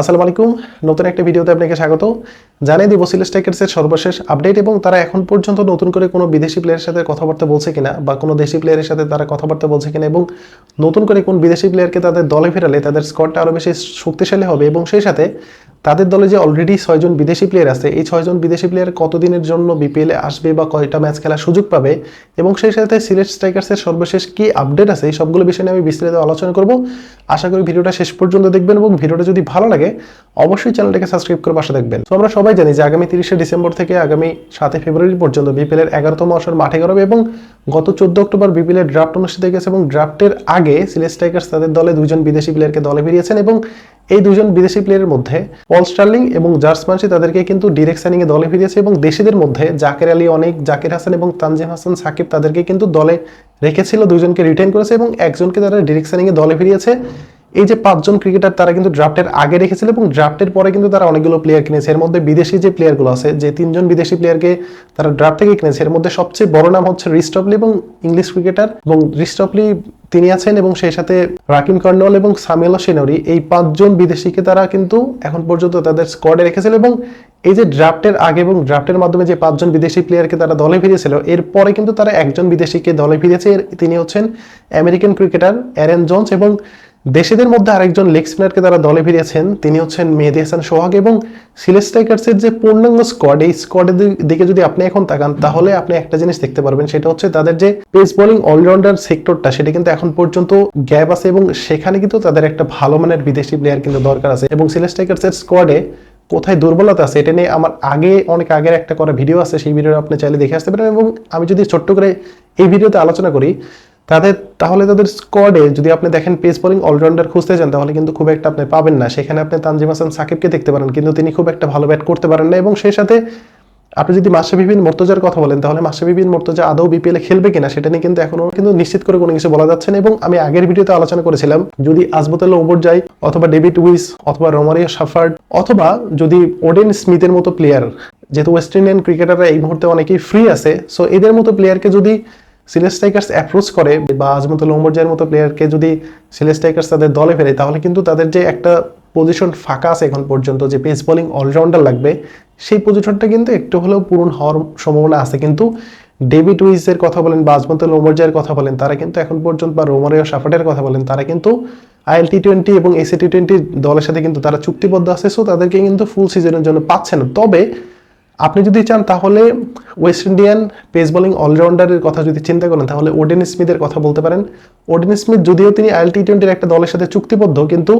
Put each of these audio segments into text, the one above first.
আসসালামু আলাইকুম। নতুন একটা ভিডিওতে আপনাকে স্বাগত। জানিয়ে দিব সিলেস স্ট্রাইকার্সের সর্বশেষ আপডেট এবং তারা এখন পর্যন্ত নতুন করে কোনো বিদেশি প্লেয়ারের সাথে কথাবার্তা বলছে কিনা বা কোনো দেশি প্লেয়ারের সাথে তারা কথাবার্তা বলছে কিনা এবং নতুন করে কোন বিদেশি প্লেয়ারকে তাদের দলে ফেরালে তাদের স্কোয়াডটা আরও বেশি শক্তিশালী হবে এবং সেই সাথে তাদের দলে যে অলরেডি ছয়জন বিদেশি প্লেয়ার আছে, এই ছয়জন বিদেশি প্লেয়ার কতদিনের জন্য বিপিএলে আসবে বা কয়টা ম্যাচ খেলার সুযোগ পাবে এবং সেই সাথে সিলেট স্ট্রাইকার্সের সর্বশেষ কি আপডেট আছে, এই সবগুলো বিষয় নিয়ে আমি বিস্তারিত আলোচনা করব। আশা করি ভিডিওটা শেষ পর্যন্ত দেখবেন এবং ভিডিওটা যদি ভালো লাগে, অবশ্যই চ্যানেলটাকে সাবস্ক্রাইব করে পাশে দেখবেন তো আমরা সবাই জানি যে আগামী তিরিশে ডিসেম্বর থেকে আগামী সাতই ফেব্রুয়ারি পর্যন্ত বিপিএল এর এগারোতম আসর মাঠে গড়াবে এবং গত চোদ্দ অক্টোবর বিপিএল এর ড্রাফট অনুষ্ঠিত হয়ে গেছে এবং ড্রাফটের আগে সিলেট স্ট্রাইকার্স তাদের দলে দুজন বিদেশি প্লেয়ারকে দলে ফিরিয়েছেন এবং এই দুজন বিদেশি প্লেয়ারের মধ্যে পল স্টার্লিং এবং জার্স মানসি তাদেরকে কিন্তু ডিরেক্ট সাইনিং এ দলে ফিরিয়েছে এবং দেশিদের মধ্যে জাকের আলী অনেক, জাকির হাসান এবং তানজিম হাসান, সাকিব তাদেরকে কিন্তু দলে রেখেছিল দুজনকে রিটেন করেছে এবং একজনকে তারা ডিরেক্ট সাইনিং এ দলে ফিরিয়েছে। এই যে পাঁচজন ক্রিকেটার তারা কিন্তু ড্রাফটের আগে রেখেছিল এবং ড্রাফটের পরে কিন্তু তারা অনেকগুলো প্লেয়ার কিনেছে। এর মধ্যে বিদেশি যে প্লেয়ারগুলো আছে, যে তিনজন বিদেশি প্লেয়ারকে তারা ড্রাফট থেকে কিনেছে, এর মধ্যে সবচেয়ে বড় নাম হচ্ছে রিস্টপলি এবং ইংলিশ ক্রিকেটার এবং রিস্টপলি তিনি আছেন এবং সেই সাথে রাকিম কর্নল এবং সামিউল সেনরি। এই পাঁচজন বিদেশিকে তারা কিন্তু এখন পর্যন্ত তাদের স্কোয়াডে রেখেছিল এবং এই যে ড্রাফটের আগে এবং ড্রাফটের মাধ্যমে যে পাঁচজন বিদেশি প্লেয়ারকে তারা দলে ফিরিয়েছিল এরপরে কিন্তু তারা একজন বিদেশিকে দলে ফিরিয়েছে তিনি হচ্ছেন আমেরিকান ক্রিকেটার অ্যারেন জোন্স এবং দেশিদের মধ্যে আরেকজন লেগ স্পিনারকে তারা দলে ফিরিয়েছেন, তিনি হচ্ছেন মেহেদি হাসান সোহাগ এবং সিলেট স্ট্রাইকার্সের যে পূর্ণাঙ্গ স্কোয়াড এই স্কোয়াডের দিকে যদি আপনি এখন তাকান, তাহলে আপনি একটা জিনিস দেখতে পারবেন, সেটা হচ্ছে তাদের যে পেস বোলিং অলরাউন্ডার সেক্টরটা সেটা কিন্তু এখন পর্যন্ত গ্যাপ আছে এবং সেখানে কিন্তু তাদের একটা ভালো মানের বিদেশি প্লেয়ার কিন্তু দরকার আছে এবং সিলেট স্ট্রাইকার্সের স্কোয়াডে কোথায় দুর্বলতা আছে, এটা নিয়ে আমার আগে, অনেক আগের একটা করা ভিডিও আছে, সেই ভিডিও আপনি চাইলে দেখে আসতে পারেন এবং আমি যদি ছোট্ট করে এই ভিডিওতে আলোচনা করি তাদের, তাহলে তাদের স্কোয়াডে যদি আপনি দেখেন পেস বোলিং অলরাউন্ডার খুঁজতে চান তাহলে কিন্তু খুব একটা আপনি পাবেন না। সেখানে আপনি তানজিম হাসান সাকিবকে দেখতে পারেন, কিন্তু তিনি খুব একটা ভালো ব্যাট করতে পারেন না। এবং সেই সাথে আপনি যদি মাসাবি বিন মর্তজার কথা বলেন, তাহলে মাসাবি বিন মর্তজা আদৌ বিপিএল খেলবে কিনা, সেটা নিয়ে কিন্তু এখনও কিন্তু নিশ্চিত করে কোনো কিছু বলা যাচ্ছে না। এবং আমি আগের ভিডিওতে আলোচনা করেছিলাম, যদি আজমতুল্লাহ ওবর যায়, অথবা ডেভিড উইস, অথবা রোমারিয়া সাফার্ড অথবা যদি ওডেন স্মিথের মতো প্লেয়ার যেহেতু ওয়েস্ট ইন্ডিয়ান ক্রিকেটাররা এই মুহূর্তে অনেকেই ফ্রি আছে সো এদের মতো প্লেয়ারকে যদি সিলেট স্ট্রাইকার্স অ্যাপ্রোচ করে বা আজমতুল ওমরজার মতো প্লেয়ারকে যদি সিলেট স্ট্রাইকার্স তাদের দলে ফেলে, তাহলে কিন্তু তাদের যে একটা পজিশন ফাঁকা আছে এখন পর্যন্ত, যে পেস বোলিং অলরাউন্ডার লাগবে, সেই পজিশনটা কিন্তু একটু হলেও পূরণ হওয়ার সম্ভাবনা আছে। কিন্তু ডেভিড উইজের কথা বলেন বা আজমতুল ওমরজার কথা বলেন, তারা কিন্তু এখন পর্যন্ত, বা রোমারিও সাফাটের কথা বলেন, তারা কিন্তু আইএল টি টোয়েন্টি এবং এসি টি টোয়েন্টি দলের সাথে কিন্তু তারা চুক্তিবদ্ধ আছে সো তাদেরকে কিন্তু ফুল সিজনের জন্য পাচ্ছে না। তবে আপনি যদি চান তাহলে ওয়েস্ট ইন্ডিয়ান পেস বোলিং অলরাউন্ডারের কথা যদি চিন্তা করেন, তাহলে ওডেন স্মিথের কথা বলতে পারেন। ওডেন স্মিথ যদিও তিনি আইএল টি টোয়েন্টির একটা দলের সাথে চুক্তিবদ্ধ, কিন্তু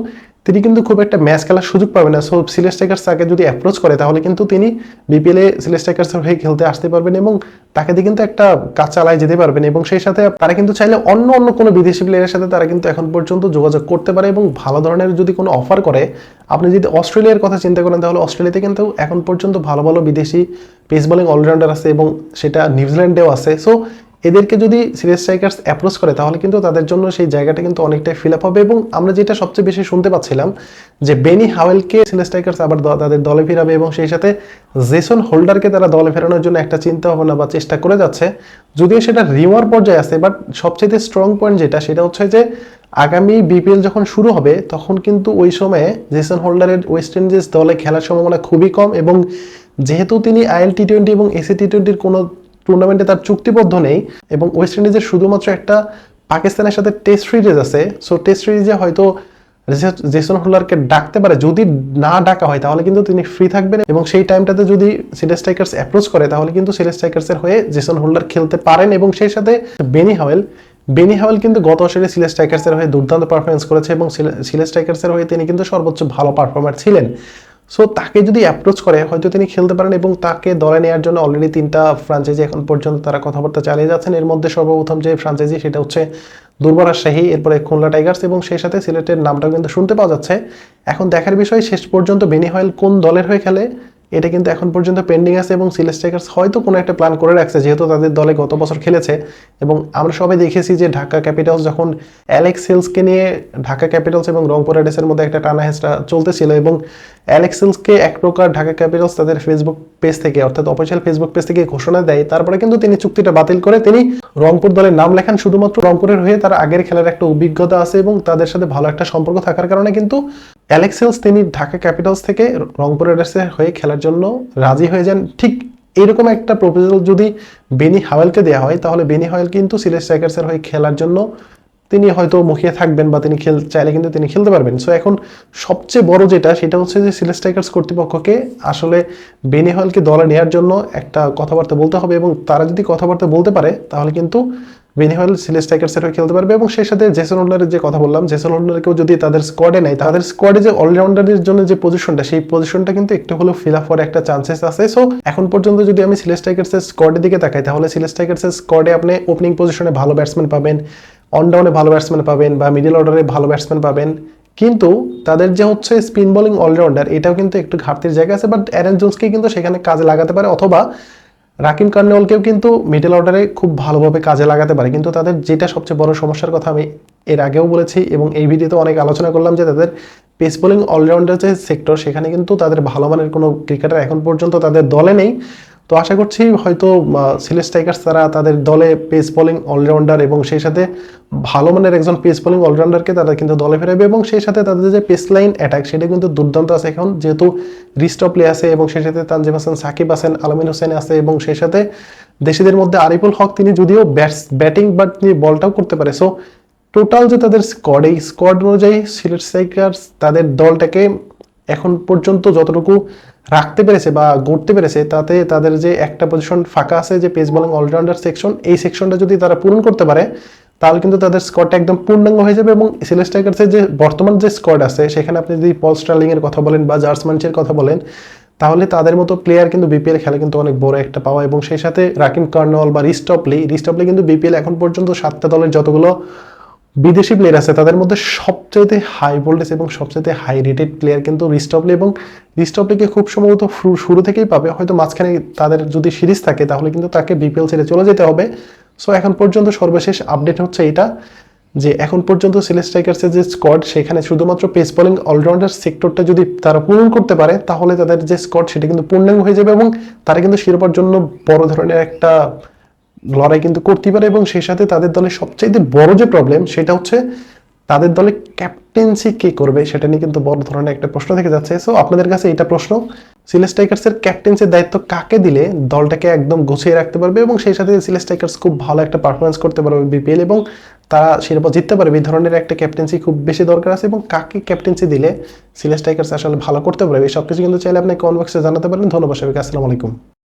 তিনি কিন্তু খুব একটা ম্যাচ খেলার সুযোগ পাবেন না। সো সিলেট স্ট্রাইকার্স তাকে যদি অ্যাপ্রোচ করে, তাহলে কিন্তু তিনি বিপিএলে সিলেট স্ট্রাইকার্সের হয়ে খেলতে আসতে পারবেন এবং তাকে দিয়ে কিন্তু একটা কাজ চালায় যেতে পারবেন এবং সেই সাথে তারা কিন্তু চাইলে অন্য অন্য কোনো বিদেশি প্লেয়ারের সাথে তারা কিন্তু এখন পর্যন্ত যোগাযোগ করতে পারে এবং ভালো ধরনের যদি কোনো অফার করে, আপনি যদি অস্ট্রেলিয়ার কথা চিন্তা করেন, তাহলে অস্ট্রেলিয়াতে কিন্তু এখন পর্যন্ত ভালো ভালো বিদেশি পেস বোলিং অলরাউন্ডার আছে এবং সেটা নিউজিল্যান্ডেও আছে। সো এদেরকে যদি সিরিয়াস স্ট্রাইকার্স অ্যাপ্রোচ করে, তাহলে কিন্তু তাদের জন্য সেই জায়গাটা কিন্তু অনেকটাই ফিল আপ হবে। এবং আমরা যেটা সবচেয়ে বেশি শুনতে পাচ্ছিলাম, যে বেনি হাওয়েলকে সিরিয়াস স্ট্রাইকার্স আবার তাদের দলে ফেরাবে এবং সেই সাথে জেসন হোল্ডারকে তারা দলে ফেরানোর জন্য একটা চিন্তা ভাবনা বা চেষ্টা করে যাচ্ছে। যদিও সেটা রিওয়ার পর্যায়ে আছে বাট সবচেয়ে স্ট্রং পয়েন্ট যেটা, সেটা হচ্ছে যে আগামী বিপিএল যখন শুরু হবে, তখন কিন্তু ওই সময়ে জেসন হোল্ডারের ওয়েস্ট ইন্ডিজ দলে খেলার সম্ভাবনা খুবই কম এবং যেহেতু তিনি আইএল টি টোয়েন্টি এবং এসি টি টোয়েন্টির কোনো টুর্নামেন্টে তার চুক্তিবদ্ধ নেই এবং ওয়েস্ট ইন্ডিজের শুধুমাত্র একটা পাকিস্তানের সাথে টেস্ট সিরিজ আছে। সো টেস্ট সিরিজে হয়তো জেসন হোল্ডারকে ডাকতে পারে। যদি না ডাকা হয়, তাহলে কিন্তু তিনি ফ্রি থাকবেন এবং সেই টাইমটাতে যদি সিলেট স্ট্রাইকার্স অ্যাপ্রোচ করে, তাহলে কিন্তু সিলেট স্ট্রাইকার্সের হয়ে জেসন হোল্ডার খেলতে পারেন এবং সেই সাথে বেনি হাওয়েল বেনি হাওয়েল কিন্তু গত আসরে সিলেট স্ট্রাইকার্সের হয়ে দুর্দান্ত পারফরমেন্স করেছে এবং সিলে- স্ট্রাইকার্সের হয়ে তিনি কিন্তু সর্বোচ্চ ভালো পারফর্মার ছিলেন। সো তাকে যদি অ্যাপ্রোচ করে, হয়তো তিনি খেলতে পারেন এবং তাকে দলে নেওয়ার জন্য অলরেডি তিনটা ফ্রাঞ্চাইজি এখন পর্যন্ত তারা কথাবার্তা চালিয়ে যাচ্ছেন। এর মধ্যে সর্বপ্রথম যে ফ্রাঞ্চাইজি সেটা হচ্ছে দুর্বার শাহী, এরপরে খুলনা টাইগার্স এবং সেই সাথে সিলেটের নামটাও কিন্তু শুনতে পাওয়া যাচ্ছে। এখন দেখার বিষয়, শেষ পর্যন্ত বেনি হয়েল কোন দলের হয়ে খেলে? এটা কিন্তু এখন পর্যন্ত পেন্ডিং আছে এবং সিলেট স্ট্রাইকার্স হয়তো কোনো একটা প্ল্যান করে রাখছে, যেহেতু তাদের দলে গত বছর খেলেছে। এবং আমরা সবাই দেখেছি যে ঢাকা ক্যাপিটালস যখন অ্যালেক্স সেলসকে নিয়ে ঢাকা ক্যাপিটালস এবং রংপুর রাইডার্সের মধ্যে একটা টানা হেঁচড়া চলতেছিল এবং অ্যালেক্স সেলসকে এক প্রকার ঢাকা ক্যাপিটালস তাদের ফেসবুক পেজ থেকে, অর্থাৎ অফিসিয়াল ফেসবুক পেজ থেকে ঘোষণা দেয়। তারপরে কিন্তু তিনি চুক্তিটা বাতিল করে তিনি রংপুর দলের নাম লেখান। শুধুমাত্র রংপুরের হয়ে তার আগের খেলার একটা অভিজ্ঞতা আছে এবং তাদের সাথে ভালো একটা সম্পর্ক থাকার কারণে কিন্তু অ্যালেক্সেলস তিনি ঢাকা ক্যাপিটালস থেকে রংপুর রাইডার্সের হয়ে খেলার জন্য রাজি হয়ে যান। ঠিক এরকম একটা প্রপোজাল যদি বেনি হাওয়েলকে দেওয়া হয়, তাহলে বেনি হাওয়েল কিন্তু সিলেট স্ট্রাইকার্সের হয়ে খেলার জন্য তিনি হয়তো মুখিয়ে থাকবেন বা তিনি খেল চাইলে কিন্তু তিনি খেলতে পারবেন। সো এখন সবচেয়ে বড় যেটা, সেটা হচ্ছে যে সিলেট স্ট্রাইকার্স কর্তৃপক্ষকে আসলে বেনি হলকে দলে নেওয়ার জন্য একটা কথাবার্তা বলতে হবে এবং তারা যদি কথাবার্তা বলতে পারে, তাহলে কিন্তু সিলেট স্ট্রাইকার্সের হয়ে খেলতে পারবে এবং সেই সাথে জেসন হোল্ডারের যে কথা বললাম, জেসন হোল্ডারকেও যদি তাদের স্কোয়াডে নেয়, তাদের স্কোয়াডে যে অলরাউন্ডারের জন্য যে পজিশনটা সেই পজিশনটা কিন্তু একটু হলেও ফিল আপ হওয়ার একটা চান্সেস আছে। সো এখন পর্যন্ত যদি আমি সিলেট স্ট্রাইকার্সের স্কোয়াডের দিকে তাকাই, তাহলে সিলেট স্ট্রাইকার্সের স্কোয়াডে আপনি ওপেনিং পজিশনে ভালো ব্যাটসম্যান পাবেন অনডাউনে ভালো ব্যাটসম্যান পাবেন বা মিডল অর্ডারে ভালো ব্যাটসম্যান পাবেন। কিন্তু তাদের যে হচ্ছে স্পিন বোলিং অলরাউন্ডার এটাও কিন্তু একটু ঘাটতির জায়গা আছে বাট অ্যারেন জোন্সকে কিন্তু সেখানে কাজে লাগাতে পারে অথবা রাকিম কার্নেওয়ালকেও কিন্তু মিডল অর্ডারে খুব ভালোভাবে কাজে লাগাতে পারে। কিন্তু তাদের যেটা সবচেয়ে বড় সমস্যার কথা আমি এর আগেও বলেছি এবং এই ভিডিওতে অনেক আলোচনা করলাম যে তাদের পেস বোলিং অলরাউন্ডার যে সেক্টর সেখানে কিন্তু তাদের ভালো মানের কোনো ক্রিকেটার এখন পর্যন্ত তাদের দলে নেই। তো আশা করছি হয়তো সিলেট স্ট্রাইকার্স তারা তাদের দলে পেস বোলিং অলরাউন্ডার এবং সেই সাথে ভালো মানের একজন পেস বোলিং অলরাউন্ডারকে তারা কিন্তু দলে ফেরাবে এবং সেই সাথে তাদের যে পেস লাইন অ্যাটাক সেটা কিন্তু দুর্দান্ত আছে এখন। যেহেতু রিস্টপলি আছে এবং সেই সাথে তানজিম হাসান, সাকিব আছেন আলমিন হোসেন আছে এবং সেই সাথে দেশিদের মধ্যে আরিফুল হক, তিনি যদিও ব্যাটস ব্যাটিং বাট তিনি বলটাও করতে পারে। সো টোটাল যে তাদের স্কোয়াড এই স্কোয়াড অনুযায়ী সিলেট স্ট্রাইকার্স তাদের দলটাকে এখন পর্যন্ত যতটুকু রাখতে পেরেছে বা গড়তে পেরেছে, তাতে তাদের যে একটা পজিশন ফাঁকা আছে যে পেস বোলিং অলরাউন্ডার সেকশন এই সেকশনটা যদি তারা পূরণ করতে পারে, তাহলে কিন্তু তাদের স্কোয়াডটা একদম পূর্ণাঙ্গ হয়ে যাবে এবং সিলেট স্ট্রাইকার্সের যে বর্তমান যে স্কোয়াড আছে, সেখানে আপনি যদি পল স্টার্লিং এর কথা বলেন বা জার্সমানচের কথা বলেন, তাহলে তাদের মতো প্লেয়ার কিন্তু বিপিএল খেলা কিন্তু অনেক বড় একটা পাওয়া এবং সেই সাথে রাকিম কার্নওয়াল বা রিস্টপলি রিস্টপলি কিন্তু বিপিএল এখন পর্যন্ত সাতটা দলের যতগুলো বিদেশি প্লেয়ার আছে, তাদের মধ্যে সবচাইতে হাই ভোল্টেজ এবং সবচাইতে হাই রেটেড প্লেয়ার কিন্তু রিস্টপলি এবং রিস্টপলিকে খুব সম্ভবত শুরু থেকেই পাবে। হয়তো মাঝখানে তাদের যদি সিরিজ থাকে, তাহলে কিন্তু তাকে বিপিএল ছেড়ে চলে যেতে হবে। সো এখন পর্যন্ত সর্বশেষ আপডেট হচ্ছে এটা, যে এখন পর্যন্ত সিলেট স্ট্রাইকার্সের যে স্কোয়াড সেখানে শুধুমাত্র পেস বোলিং অলরাউন্ডার সেক্টরটা যদি তারা পূরণ করতে পারে, তাহলে তাদের যে স্কোয়াড সেটা কিন্তু পূর্ণাঙ্গ হয়ে যাবে এবং তারা কিন্তু শিরোপার জন্য বড় ধরনের একটা লড়াই কিন্তু করতে পারে এবং সেই সাথে তাদের দলের সবচেয়ে বড় যে প্রবলেম সেটা হচ্ছে তাদের দলে ক্যাপ্টেন্সি কে করবে সেটা নিয়ে কিন্তু বড় ধরনের একটা প্রশ্ন থেকে যাচ্ছে। সো আপনাদের কাছে এটা প্রশ্ন সিলেট স্ট্রাইকার্সের ক্যাপ্টেন্সির দায়িত্ব কাকে দিলে দলটাকে একদম গুছিয়ে রাখতে পারবে এবং সেই সাথে সিলেট স্ট্রাইকার্স খুব ভালো একটা পারফরমেন্স করতে পারবে বিপিএল এবং তারা শিরোপা জিততে পারবে। এই ধরনের একটা ক্যাপ্টেন্সি খুব বেশি দরকার আছে এবং কাকে ক্যাপ্টেন্সি দিলে সিলেট স্ট্রাইকার্স আসলে ভালো করতে পারবে? সব কিছু কিন্তু চাইলে আপনি কমেন্ট বক্সে জানাতে পারেন। ধন্যবাদ সবাইকে, আসসালামু আলাইকুম।